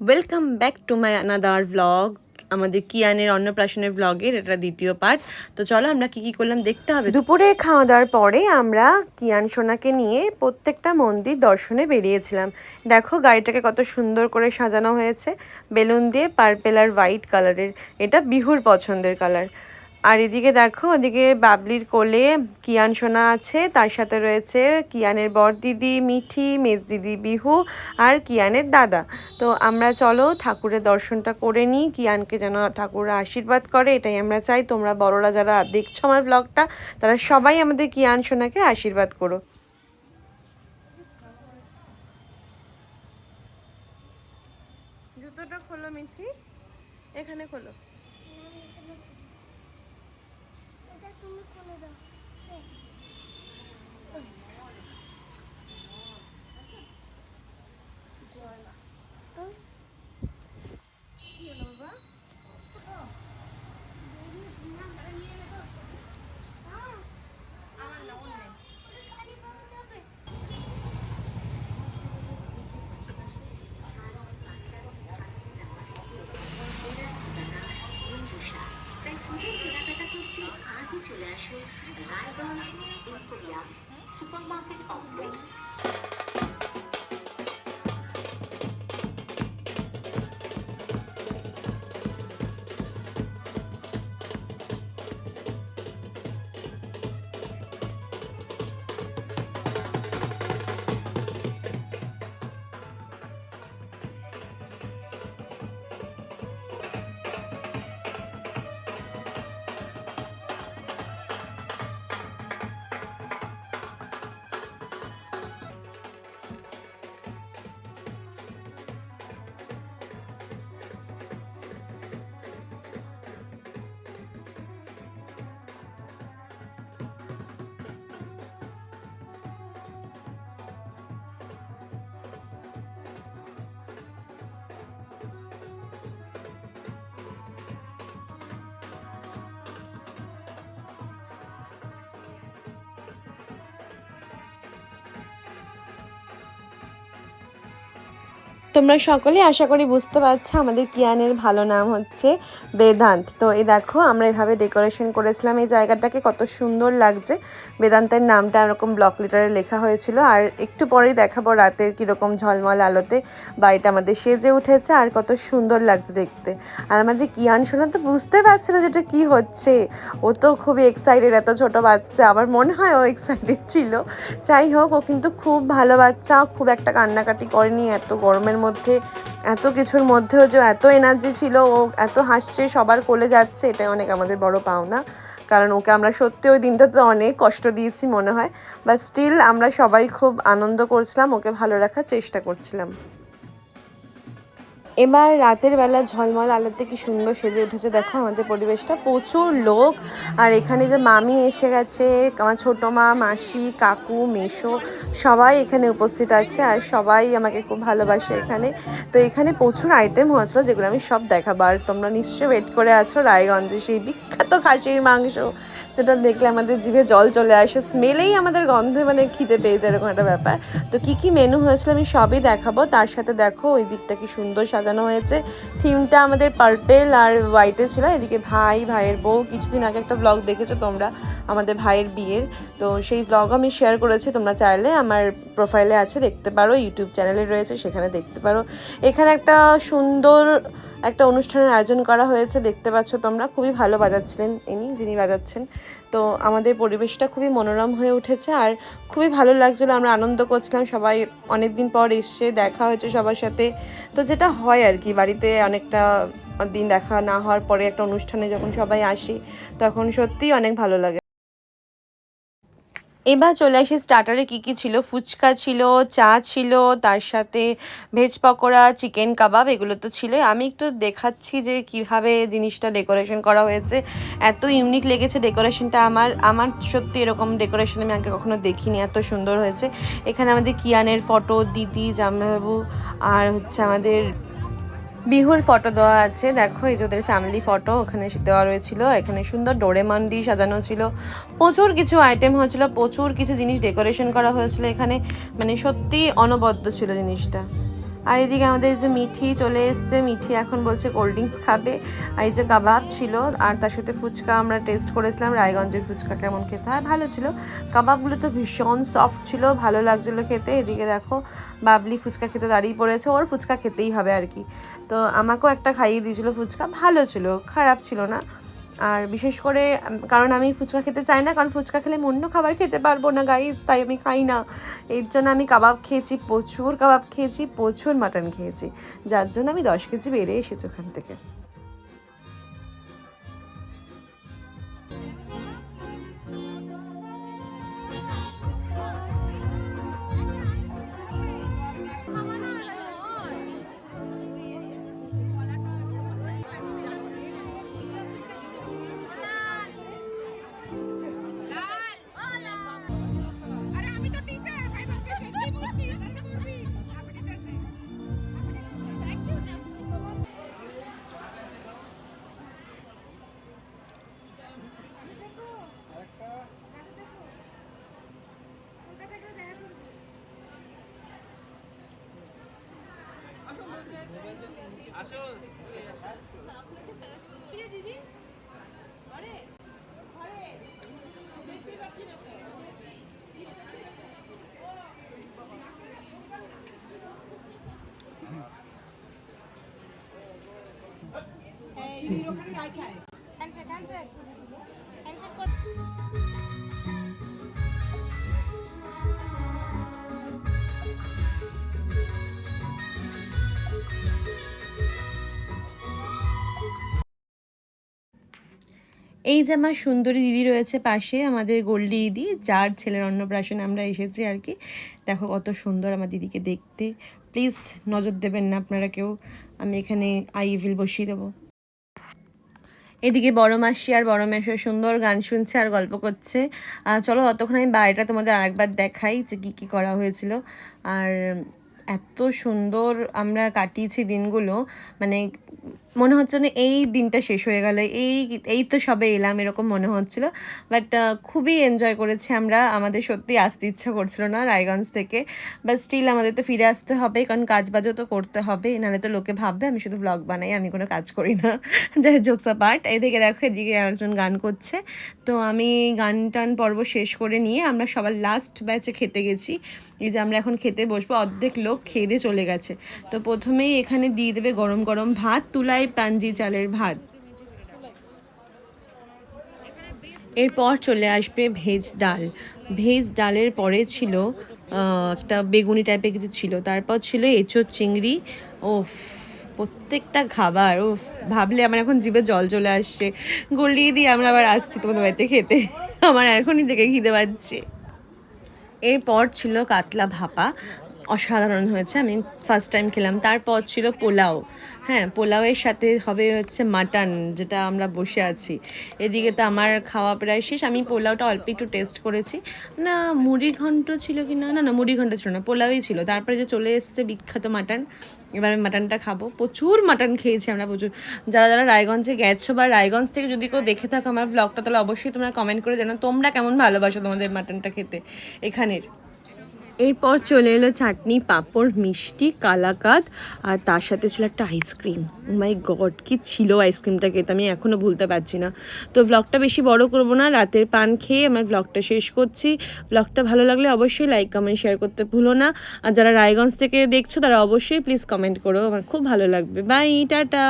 Welcome back to my another vlog আমাদের কিয়ানের অন্নপ্রাশনের ব্লগের এটা দ্বিতীয় পার্ট তো চলো আমরা কি কি করলাম দেখতে হবে। দুপুরে খাওয়া দাওয়ার পরে আমরা কিয়ান সোনাকে নিয়ে প্রত্যেকটা মন্দির দর্শনে বেরিয়েছিলাম। দেখো গাড়িটাকে কত সুন্দর করে সাজানো হয়েছে। বেলুন দিয়ে পার্পেল আর হোয়াইট কালারের এটা বিহুর পছন্দের কালার আর এদিকে দেখো, ওদিকে বাবলির কোলে কিয়ান সোনা আছে, তার সাথে রয়েছে কিয়ানের বর দিদি মিঠি, মেজ দিদি বিহু আর কিয়ানের দাদা। তো আমরা চলো ঠাকুরের দর্শনটা করে নিই, কিয়ানকে যেন ঠাকুর আশীর্বাদ করে, এটাই আমরা চাই। তোমরা বড়রা যারা দেখছ আমার ব্লগটা তারা সবাই আমাদের কিয়ান সোনাকে আশীর্বাদ করো। জুতোটা খোলো মিঠি, এখানে খোলো। supermarket outlet. তোমরা সকলেই আশা করি বুঝতে পারছ, আমাদের কিয়ানের ভালো নাম হচ্ছে বেদান্ত। তো এই দেখো, আমরা এভাবে ডেকোরেশন করেছিলাম। এই জায়গাটাকে কত সুন্দর লাগছে। বেদান্তের নামটা এরকম ব্লক লিটারে লেখা হয়েছিল। আর একটু পরেই দেখাবো রাতের কীরকম ঝলমল আলোতে বাড়িটা আমাদের সেজে উঠেছে আর কত সুন্দর লাগছে দেখতে। আর আমাদের কিয়ান শোনা তো বুঝতে পারছে না যেটা কি হচ্ছে। ও তো খুবই এক্সাইটেড এত ছোট বাচ্চা। আমার মনে হয় ও এক্সাইটেড ছিল। যাই হোক, ও কিন্তু খুব ভালো বাচ্চা। খুব একটা কান্নাকাটি করেনি, এত গরমের মধ্যে, এত কিছুর মধ্যেও যে এত এনার্জি ছিল, ও এত হাসছে, সবার কোলে যাচ্ছে, এটাই অনেক আমাদের বড় পাওনা। কারণ ওকে আমরা সত্যি ওই দিনটাতে অনেক কষ্ট দিয়েছি মনে হয়। বাট স্টিল আমরা সবাই খুব আনন্দ করছিলাম, ওকে ভালো রাখার চেষ্টা করছিলাম। এবার রাতের বেলা ঝলমল আলোতে কি সুন্দর সেজে উঠেছে দেখো আমাদের পরিবেশটা। প্রচুর লোক। আর এখানে যে মামি এসে গেছে, আমার ছোটো মা, মাসি, কাকু মেশো সবাই এখানে উপস্থিত আছে আর সবাই আমাকে খুব ভালোবাসে এখানে। তো এখানে প্রচুর আইটেম হয়েছিল যেগুলো আমি সব দেখাবো। আর তোমরা নিশ্চয়ই ওয়েট করে আছো রায়গঞ্জে সেই বিখ্যাত খাসির মাংস। যেটা দেখলে আমাদের জিভে জল চলে আসে, স্মেলেই আমাদের গন্ধে মানে খিদে পেয়ে যায়, এরকম একটা ব্যাপার। তো কি কি মেনু হয়েছিল আমি সবই দেখাবো। তার সাথে দেখো ওই দিকটা কি সুন্দর সাজানো হয়েছে। থিমটা আমাদের পার্পেল আর হোয়াইটে ছিল। এদিকে ভাই, ভাইয়ের বউ, কিছুদিন আগে একটা ব্লগ দেখেছ তোমরা, আমাদের ভাইয়ের বিয়ের। তো সেই ব্লগ আমি শেয়ার করেছি, তোমরা চাইলে আমার প্রোফাইলে আছে, দেখতে পারো ইউটিউব চ্যানেলে রয়েছে, সেখানে দেখতে পারো। এখানে একটা সুন্দর একটা অনুষ্ঠানের আয়োজন করা হয়েছে, দেখতে পাচ্ছ তোমরা। খুবই ভালো বাজাচ্ছিলেন ইনি, যিনি বাজাচ্ছেন। তো আমাদের পরিবেশটা খুবই মনোরম হয়ে উঠেছে আর খুবই ভালো লাগছিল, আমরা আনন্দ করছিলাম। সবাই অনেক দিন পর এসছে, দেখা হয়েছে সবার সাথে। তো যেটা হয় আর কি, বাড়িতে অনেকটা দিন দেখা না হওয়ার পরে একটা অনুষ্ঠানে যখন সবাই আসি, তখন সত্যিই অনেক ভালো লাগে। এবার চলে আসি স্টার্টারে কী কী ছিল? ফুচকা ছিল, চা ছিল, তার সাথে ভেজ পকোড়া চিকেন কাবাব এগুলো তো ছিল আমি একটু দেখাচ্ছি যে কীভাবে জিনিসটা ডেকোরেশন করা হয়েছে। এত ইউনিক লেগেছে ডেকোরেশনটা আমার। আমার সত্যি এরকম ডেকোরেশন আমি আগে কখনো দেখিনি, এত সুন্দর হয়েছে। এখানে আমাদের কিয়ানের ফটো দিদি, জামাইবাবু, আর হচ্ছে আমাদের বিহুর ফটো দেওয়া আছে। দেখো, এই যে ওদের ফ্যামিলি ফটো ওখানে দেওয়া রয়েছিল। এখানে সুন্দর ডোরেমন দিয়ে সাজানো ছিল। প্রচুর কিছু আইটেম হয়েছিল, প্রচুর কিছু জিনিস ডেকোরেশন করা হয়েছিল। এখানে মানে সত্যি অনবদ্য ছিল জিনিসটা। আর এদিকে আমাদের যে মিঠি চলে এসছে, মিঠি এখন বলছে কোল্ড ড্রিঙ্কস খাবে। আর এই যে কাবাব ছিল, আর তার সাথে ফুচকা আমরা টেস্ট করেছিলাম, রায়গঞ্জের ফুচকা কেমন খেতে। হয় ভালো ছিল। কাবাবগুলো তো ভীষণ সফট ছিল, ভালো লাগছিল খেতে। এদিকে দেখো, বাবলি ফুচকা খেতে দাঁড়িয়ে পড়েছে। ওর ফুচকা খেতেই হবে আর কি। তো আমাকেও একটা খাইয়ে দিয়েছিলো ফুচকা। ভালো ছিল, খারাপ ছিল না। আর বিশেষ করে, কারণ আমি ফুচকা খেতে চাই না, কারণ ফুচকা খেলে অন্য খাবার খেতে পারব না গাইজ তাই আমি খাই না। এর জন্য আমি কাবাব খেয়েছি, প্রচুর কাবাব খেয়েছি, প্রচুর মাটন খেয়েছি, যার জন্য আমি দশ কেজি বেড়ে এসেছি ওখান থেকে। দিদি ঘরে ঘরে দেখতে পাচ্ছি না ওখানে রায় এই যে আমার সুন্দরী দিদি রয়েছে পাশে, আমাদের গোল্ডি দিদি, যার ছেলের অন্নপ্রাশনে আমরা এসেছি আর কি। দেখো কত সুন্দর আমার দিদিকে দেখতে। প্লিজ নজর দেবেন না আপনারা কেউ। আমি এখানে আই আইভিল বসিয়ে দেবো। এদিকে বড় মাসি আর বড় মেশো সুন্দর গান শুনছে আর গল্প করছে। চলো অতক্ষণ আমি বাড়িটা তোমাদের আরেকবার দেখাই যে কী কী করা হয়েছিল। আর এত সুন্দর আমরা কাটিয়েছি দিনগুলো। মানে মনে হচ্ছে না এই দিনটা শেষ হয়ে গেল, এই এই তো সবে এলাম এরকম মনে হচ্ছিল। বাট খুবই এনজয় করেছি আমরা। আমাদের সত্যি আসতে ইচ্ছা করছিল না রায়গঞ্জ থেকে। বাট স্টিল আমাদের তো ফিরে আসতে হবে, কারণ কাজ বাজও তো করতে হবে। নাহলে তো লোকে ভাববে, আমি শুধু ব্লগ বানাই, আমি কোনো কাজ করি না। যাই জোকসা পার্ট এদিকে দেখো, এদিকে আরেকজন গান করছে। তো আমি গান টান পর্ব শেষ করে নিয়ে আমরা সবার লাস্ট ব্যাচে খেতে গেছি। এই যে আমরা এখন খেতে বসবো, অর্ধেক লোক খেয়ে চলে গেছে। তো প্রথমেই এখানে দিয়ে দেবে গরম গরম ভাত তুলাই পাঞ্জি চালের ভাত। এরপর চলে আসবে ভেজ ডাল। ভেজ ডালের পরে ছিল একটা বেগুনি টাইপের কিছু ছিল। তারপর ছিল এঁচোর চিংড়ি। ও প্রত্যেকটা খাবার ও ভাবলে আমার এখন জিভে জল চলে আসছে। গলিয়ে দিয়ে আমরা আবার আসছি তোমাদের বাড়িতে খেতে। আমার এখনই থেকে খিদে পাচ্ছে। এরপর ছিল কাতলা ভাপা। অসাধারণ হয়েছে। আমি ফার্স্ট টাইম খেলাম। তারপর ছিল পোলাও। হ্যাঁ পোলাওয়ের সাথে হবে হচ্ছে মাটন, যেটা আমরা বসে আছি। এদিকে তো আমার খাওয়া প্রায় শেষ। আমি পোলাওটা অল্প একটু টেস্ট করেছি। না, মুড়ি ঘন্ট ছিল কি না? না না, মুড়ি ঘন্ট ছিল না। পোলাওই ছিল। তারপরে যে চলে এসছে বিখ্যাত মাটন, এবার আমি মাটনটা খাব। প্রচুর মাটন খেয়েছি আমরা প্রচুর। যারা যারা রায়গঞ্জে গেছো বা রায়গঞ্জ থেকে যদি কেউ দেখে থাকো আমার ব্লগটা তাহলে অবশ্যই তোমরা কমেন্ট করে জানো তোমরা কেমন ভালোবাসো তোমাদের মাটনটা খেতে? এখানের। এরপর চলে এলো চাটনি, পাঁপড়, মিষ্টি, কালাকাদ, আর তার সাথে ছিল একটা আইসক্রিম মাই গড কি ছিল আইসক্রিমটা খেতে? আমি এখনও ভুলতে পারছি না। তো ব্লগটা বেশি বড় করব না, রাতের পান খেয়ে আমার ব্লগটা শেষ করছি। ব্লগটা ভালো লাগলে অবশ্যই লাইক কমেন্ট শেয়ার করতে ভুলো না। আর যারা রায়গঞ্জ থেকে দেখছ, তারা অবশ্যই প্লিজ কমেন্ট করো। আমার খুব ভালো লাগবে। Bye tata!